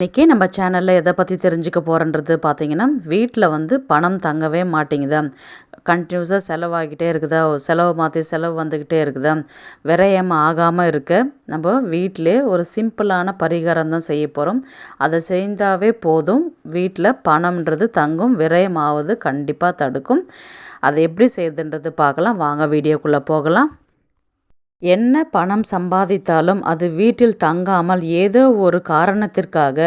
இன்றைக்கி நம்ம சேனலில் எதை பற்றி தெரிஞ்சுக்க போகிறன்றது பார்த்தீங்கன்னா வீட்டில் வந்து பணம் தங்கவே மாட்டேங்குதா. கண்டினியூஸாக செலவாகிட்டே இருக்குதா. செலவு மாற்றி செலவு வந்துக்கிட்டே இருக்குதா. விரயம் ஆகாமல் இருக்க. நம்ம வீட்டிலே ஒரு சிம்பிளான பரிகாரம் தான் செய்ய போகிறோம் அதை செய்தாவே போதும். வீட்டில் பணம்ன்றது தங்கும் விரயம் ஆவது கண்டிப்பாக தடுக்கும். அதை எப்படி செய்யுதுன்றது பார்க்கலாம். வாங்க வீடியோக்குள்ளே போகலாம். என்ன பணம் சம்பாதித்தாலும் அது வீட்டில் தங்காமல் ஏதோ ஒரு காரணத்திற்காக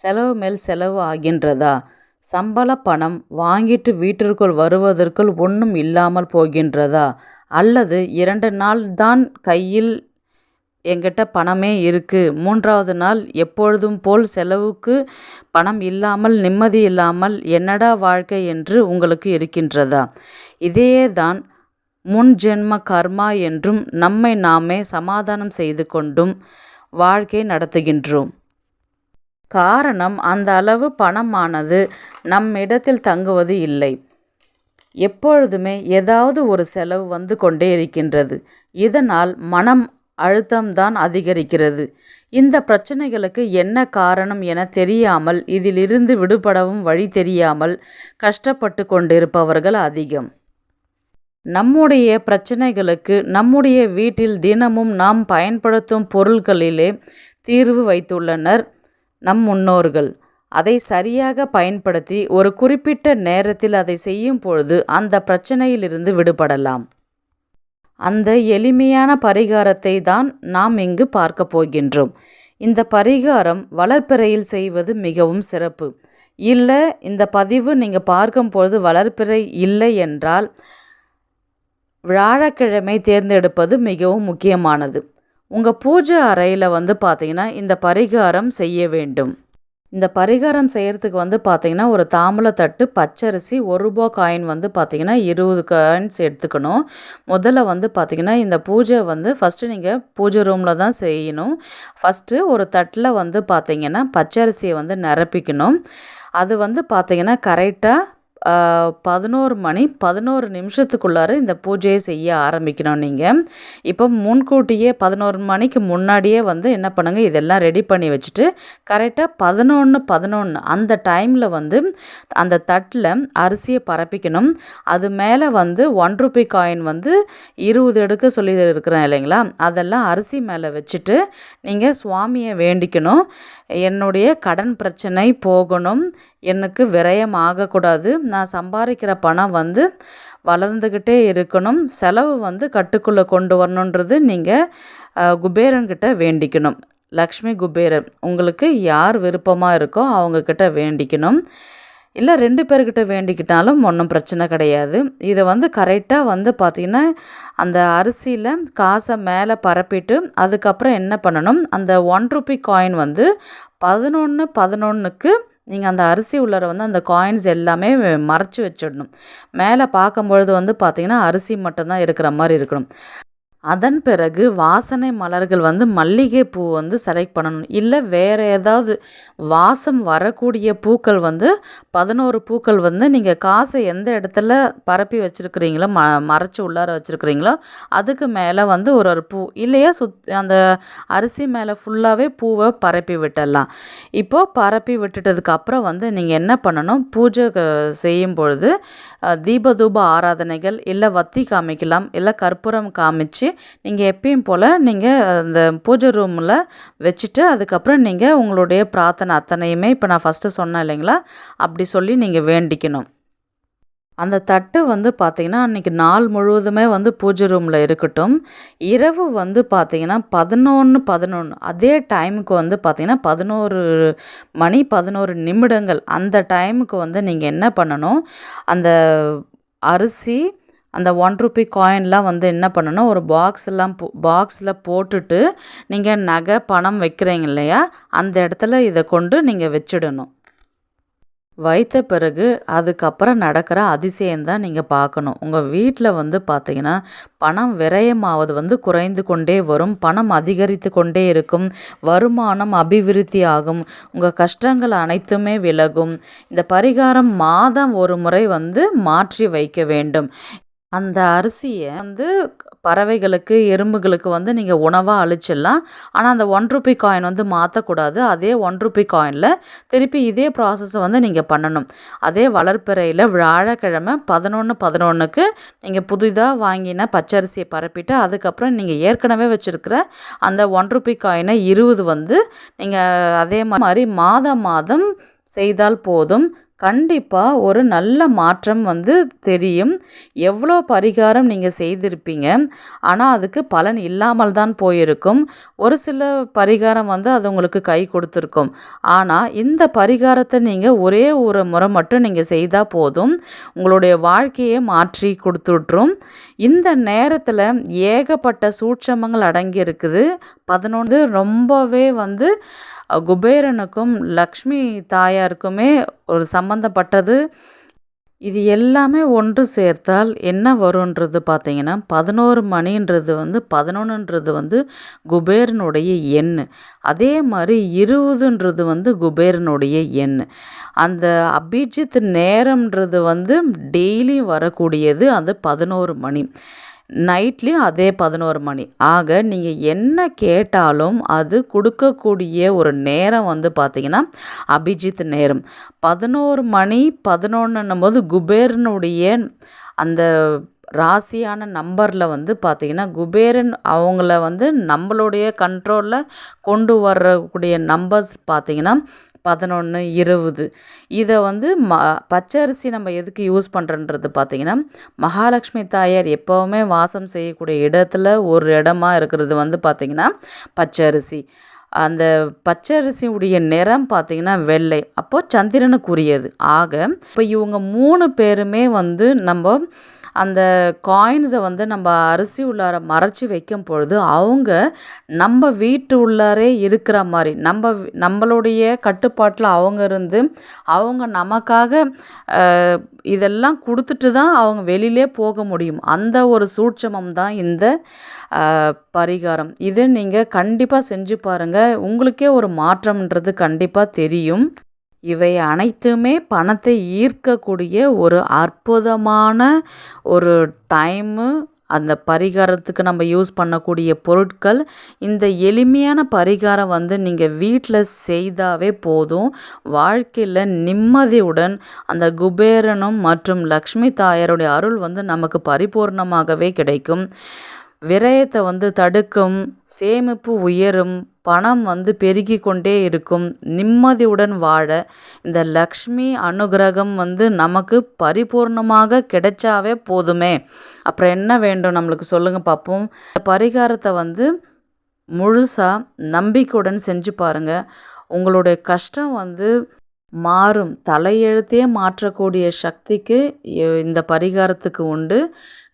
செலவு மேல் செலவு ஆகின்றதா? சம்பள பணம் வாங்கிட்டு வீட்டிற்குள் வருவதற்குள் ஒன்றும் இல்லாமல் போகின்றதா? அல்லது இரண்டு நாள் தான் கையில் எங்கிட்ட பணமே இருக்குது மூன்றாவது நாள் எப்பொழுதும் போல் செலவுக்கு பணம் இல்லாமல் நிம்மதி இல்லாமல் என்னடா வாழ்க்கை என்று உங்களுக்கு இருக்கின்றதா? இதையே தான் முன் ஜென்ம கர்மா என்றும் நம்மை நாமே சமாதானம் செய்து கொண்டும் வாழ்க்கை நடத்துகின்றோம். காரணம் அந்த அளவு பணமானது நம்மிடத்தில் தங்குவது இல்லை. எப்பொழுதுமே ஏதாவது ஒரு செலவு வந்து கொண்டே இருக்கின்றது. இதனால் மனம் அழுத்தம்தான் அதிகரிக்கிறது. இந்த பிரச்சனைகளுக்கு என்ன காரணம் என தெரியாமல் இதிலிருந்து விடுபடவும் வழி தெரியாமல் கஷ்டப்பட்டு கொண்டிருப்பவர்கள் அதிகம். நம்முடைய பிரச்சனைகளுக்கு நம்முடைய வீட்டில் தினமும் நாம் பயன்படுத்தும் பொருள்களிலே தீர்வு வைத்துள்ளனர் நம் முன்னோர்கள். அதை சரியாக பயன்படுத்தி ஒரு குறிப்பிட்ட நேரத்தில் அதை செய்யும் பொழுது அந்த பிரச்சனையிலிருந்து விடுபடலாம். அந்த எளிமையான பரிகாரத்தை தான் நாம் இங்கு பார்க்க போகின்றோம். இந்த பரிகாரம் வளர்ப்பிறையில் செய்வது மிகவும் சிறப்பு. இல்லை இந்த பதிவு நீங்கள் பார்க்கும்பொழுது வளர்ப்பிறை இல்லை என்றால் வியாழக்கிழமை தேர்ந்தெடுப்பது மிகவும் முக்கியமானது. உங்கள் பூஜை அறையில் வந்து பார்த்திங்கன்னா இந்த பரிகாரம் செய்ய வேண்டும். இந்த பரிகாரம் செய்கிறதுக்கு வந்து பார்த்திங்கன்னா ஒரு தாம்பூலத்தட்டு பச்சரிசி ஒரு ரூபா காயின் வந்து பார்த்திங்கன்னா இருபது காயின்ஸ் எடுத்துக்கணும். முதல்ல வந்து பார்த்திங்கன்னா இந்த பூஜை வந்து ஃபஸ்ட்டு நீங்கள் பூஜை ரூமில் தான் செய்யணும். ஃபஸ்ட்டு ஒரு தட்டில் வந்து பார்த்திங்கன்னா பச்சரிசியை வந்து நிரப்பிக்கணும். அது வந்து பார்த்திங்கன்னா கரெக்டாக பதினோரு மணி பதினோரு நிமிஷத்துக்குள்ளார இந்த பூஜையை செய்ய ஆரம்பிக்கணும் நீங்கள் இப்போ முன்கூட்டியே பதினோரு மணிக்கு முன்னாடியே வந்து என்ன பண்ணுங்கள் இதெல்லாம் ரெடி பண்ணி வச்சுட்டு கரெக்டாக பதினொன்று பதினொன்று அந்த டைமில் வந்து அந்த தட்டில் அரிசியை பரப்பிக்கணும். அது மேலே வந்து ஒன் ருபி காயின் வந்து இருபது எடுக்க சொல்லி இருக்கிறேன் இல்லைங்களா? அதெல்லாம் அரிசி மேலே வச்சுட்டு நீங்கள் சுவாமியை வேண்டிக்கணும். என்னுடைய கடன் பிரச்சனை போகணும். எனக்கு விரயம் ஆகக்கூடாது நான் சம்பாதிக்கிற பணம் வந்து வளர்ந்துக்கிட்டே இருக்கணும். செலவு வந்து கட்டுக்குள்ளே கொண்டு வரணுன்றது நீங்கள் குபேரன்கிட்ட வேண்டிக்கணும். லக்ஷ்மி குபேரன் உங்களுக்கு யார் விருப்பமாக இருக்கோ அவங்கக்கிட்ட வேண்டிக்கணும். இல்லை ரெண்டு பேர்கிட்ட வேண்டிக்கிட்டாலும் ஒன்றும் பிரச்சனை கிடையாது. இதை வந்து கரெக்டாக வந்து பார்த்திங்கன்னா அந்த அரிசியில் காசை மேலே பரப்பிட்டு அதுக்கப்புறம் என்ன பண்ணணும்? அந்த ஒன் ருபி காயின் வந்து பதினொன்று பதினொன்றுக்கு நீங்கள் அந்த அரிசி உள்ளார வந்து அந்த காயின்ஸ் எல்லாமே மறைச்சி வச்சிடணும். மேலே பார்க்கும்பொழுது வந்து பார்த்திங்கன்னா அரிசி மட்டும்தான் இருக்கிற மாதிரி இருக்கணும். அதன் பிறகு வாசனை மலர்கள் வந்து மல்லிகை பூ வந்து செலக்ட் பண்ணணும். இல்லை வேறு ஏதாவது வாசம் வரக்கூடிய பூக்கள் வந்து பதினோரு பூக்கள் வந்து நீங்கள் காசை எந்த இடத்துல பரப்பி வச்சுருக்கிறீங்களோ ம மறைச்சி உள்ளார வச்சுருக்கிறீங்களோ அதுக்கு மேலே வந்து ஒரு ஒரு பூ. இல்லையா சுத் அந்த அரிசி மேலே ஃபுல்லாகவே பூவை பரப்பி விட்டுடலாம். இப்போது பரப்பி விட்டுட்டதுக்கு அப்புறம் வந்து நீங்கள் என்ன பண்ணணும்? பூஜை செய்யும் பொழுது தீபதூப ஆராதனைகள் இல்லை வத்தி காமிக்கலாம் இல்லை கற்பூரம் காமிச்சு நீங்கள் எப்பயும் போல் நீங்கள் அந்த பூஜை ரூமில் வச்சுட்டு அதுக்கப்புறம் நீங்கள் உங்களுடைய பிரார்த்தனை அத்தனையுமே இப்போ நான் ஃபஸ்ட்டு சொன்னேன் இல்லைங்களா? அப்படி சொல்லி நீங்கள் வேண்டிக்கணும். அந்த தட்டு வந்து பார்த்திங்கன்னா அன்றைக்கி நாள் முழுவதுமே வந்து பூஜை ரூமில் இருக்கட்டும். இரவு வந்து பார்த்திங்கன்னா பதினொன்று பதினொன்று அதே டைமுக்கு வந்து பார்த்திங்கன்னா பதினோரு மணி பதினோரு நிமிடங்கள் அந்த டைமுக்கு வந்து நீங்கள் என்ன பண்ணணும்? அந்த அரிசி அந்த ஒன் ருபி காயின்லாம் வந்து என்ன பண்ணணும்? ஒரு பாக்ஸ்லாம் போ பாக்ஸில் போட்டுட்டு நீங்கள் நகை பணம் வைக்கிறீங்க இல்லையா? அந்த இடத்துல இதை கொண்டு நீங்கள் வச்சிடணும். வைத்த பிறகு அதுக்கப்புறம் நடக்கிற அதிசயம்தான் நீங்கள் பார்க்கணும். உங்கள் வீட்டில் வந்து பார்த்தீங்கன்னா பணம் விரயமாவது வந்து குறைந்து கொண்டே வரும். பணம் அதிகரித்து கொண்டே இருக்கும். வருமானம் அபிவிருத்தி ஆகும். உங்கள் கஷ்டங்கள் அனைத்துமே விலகும். இந்த பரிகாரம் மாதம் ஒரு முறை வந்து மாற்றி வைக்க வேண்டும். அந்த அரிசியை வந்து பறவைகளுக்கு எறும்புகளுக்கு வந்து நீங்கள் உணவாக அழிச்சிடலாம் ஆனால் அந்த ஒன் ருபி காயின் வந்து மாற்றக்கூடாது அதே ஒன் ருபி காயினில் திருப்பி இதே ப்ராசஸை வந்து நீங்கள் பண்ணணும். அதே வளர்ப்பிறையில் வியாழக்கிழமை பதினொன்று பதினொன்றுக்கு நீங்கள் புதிதாக வாங்கின பச்சரிசியை பரப்பிட்டு அதுக்கப்புறம் நீங்கள் ஏற்கனவே வச்சுருக்கிற அந்த ஒன் ருபி காயினை இருபது வந்து நீங்கள் அதே மாதிரி மாதம் மாதம் செய்தால் போதும். கண்டிப்பாக ஒரு நல்ல மாற்றம் வந்து தெரியும். எவ்வளோ பரிகாரம் நீங்கள் செய்திருப்பீங்க. ஆனால் அதுக்கு பலன் இல்லாமல் தான் போயிருக்கும். ஒரு சில பரிகாரம் வந்து அது உங்களுக்கு கை கொடுத்துருக்கும். ஆனால் இந்த பரிகாரத்தை நீங்கள் ஒரே ஒரு முறை மட்டும் நீங்கள் செய்தால் போதும். உங்களுடைய வாழ்க்கையை மாற்றி கொடுத்துட்ரும். இந்த நேரத்தில் ஏகப்பட்ட சூட்சமங்கள் அடங்கி இருக்குது பதினொன்று ரொம்பவே வந்து குபேரனுக்கும் லக்ஷ்மி தாயாருக்குமே ஒரு சம்மந்தப்பட்டது இது எல்லாமே ஒன்று சேர்த்தால் என்ன வருன்றது பார்த்திங்கன்னா பதினோரு மணின்றது வந்து பதினொன்றுன்றது வந்து குபேரனுடைய எண். அதே மாதிரி இருபதுன்றது வந்து குபேரனுடைய எண். அந்த அபிஜித் நேரம்ன்றது வந்து டெய்லி வரக்கூடியது அது பதினோரு மணி. நைட்லேயும் அதே பதினோரு மணி. ஆக நீங்கள் என்ன கேட்டாலும் அது கொடுக்கக்கூடிய ஒரு நேரம் வந்து பார்த்திங்கன்னா அபிஜித் நேரம். பதினோரு மணி பதினொன்றுன்னும் போது குபேரனுடைய அந்த ராசியான நம்பரில் வந்து பார்த்திங்கன்னா குபேரன் அவங்கள வந்து நம்மளுடைய கண்ட்ரோலில் கொண்டு வரக்கூடிய நம்பர்ஸ் பார்த்திங்கன்னா பதினொன்று இருபது. இதை வந்து ம பச்சரிசி நம்ம எதுக்கு யூஸ் பண்ணுறன்றது பார்த்திங்கன்னா மகாலட்சுமி தாயார் எப்போவுமே வாசம் செய்யக்கூடிய இடத்துல ஒரு இடமா இருக்கிறது வந்து பார்த்திங்கன்னா பச்சரிசி. அந்த பச்சரிசியுடைய நிறம் பார்த்திங்கன்னா வெள்ளை. அப்போது சந்திரனுக்குரியது. ஆக இப்போ இவங்க மூணு பேருமே வந்து நம்ம அந்த காயின்ஸை வந்து நம்ம அரிசி உள்ளார மறைச்சி வைக்கும் பொழுது அவங்க நம்ம வீட்டு உள்ளாரே இருக்கிற மாதிரி நம்ம நம்மளுடைய கட்டுப்பாட்டில் அவங்க இருந்து அவங்க நமக்காக இதெல்லாம் கொடுத்துட்டு தான் அவங்க வெளியிலே போக முடியும். அந்த ஒரு சூட்சமம் தான் இந்த பரிகாரம். இது நீங்கள் கண்டிப்பாக செஞ்சு பாருங்கள் உங்களுக்கே ஒரு மாற்றம்ன்றது கண்டிப்பாக தெரியும். இவை அனைத்துமே பணத்தை ஈர்க்கக்கூடிய ஒரு அற்புதமான ஒரு டைமு. அந்த பரிகாரத்துக்கு நம்ம யூஸ் பண்ணக்கூடிய பொருட்கள். இந்த எளிமையான பரிகாரம் வந்து நீங்கள் வீட்டில் செய்தாவே போதும். வாழ்க்கையில் நிம்மதியுடன் அந்த குபேரனும் மற்றும் லக்ஷ்மி தாயாருடைய அருள் வந்து நமக்கு பரிபூர்ணமாகவே கிடைக்கும். விரயத்தை வந்து தடுக்கும். சேமிப்பு உயரும். பணம் வந்து பெருகி கொண்டே இருக்கும். நிம்மதியுடன் வாழ இந்த லக்ஷ்மி அனுகிரகம் வந்து நமக்கு பரிபூர்ணமாக கிடைச்சாவே போதுமே. அப்புறம் என்ன வேண்டும் நம்மளுக்கு சொல்லுங்கள் பார்ப்போம் பரிகாரத்தை வந்து முழுசாக நம்பிக்கையுடன் செஞ்சு பாருங்கள் உங்களுடைய கஷ்டம் வந்து மாறும். தலையெழுத்தே மாற்றக்கூடிய சக்திக்கு இந்த பரிகாரத்துக்கு உண்டு.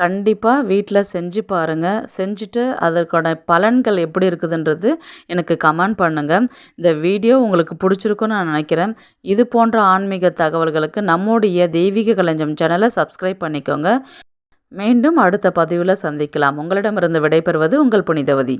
கண்டிப்பாக வீட்டில் செஞ்சு பாருங்கள் செஞ்சுட்டு அதற்கான பலன்கள் எப்படி இருக்குதுன்றது எனக்கு கமெண்ட் பண்ணுங்கள் இந்த வீடியோ உங்களுக்கு பிடிச்சிருக்குன்னு நான் நினைக்கிறேன். இது போன்ற ஆன்மீக தகவல்களுக்கு நம்முடைய தெய்வீக கலைஞம் சேனலை சப்ஸ்கிரைப் பண்ணிக்கோங்க. மீண்டும் அடுத்த பதிவில் சந்திக்கலாம். உங்களிடமிருந்து விடைபெறுவது உங்கள் புனிதவதி.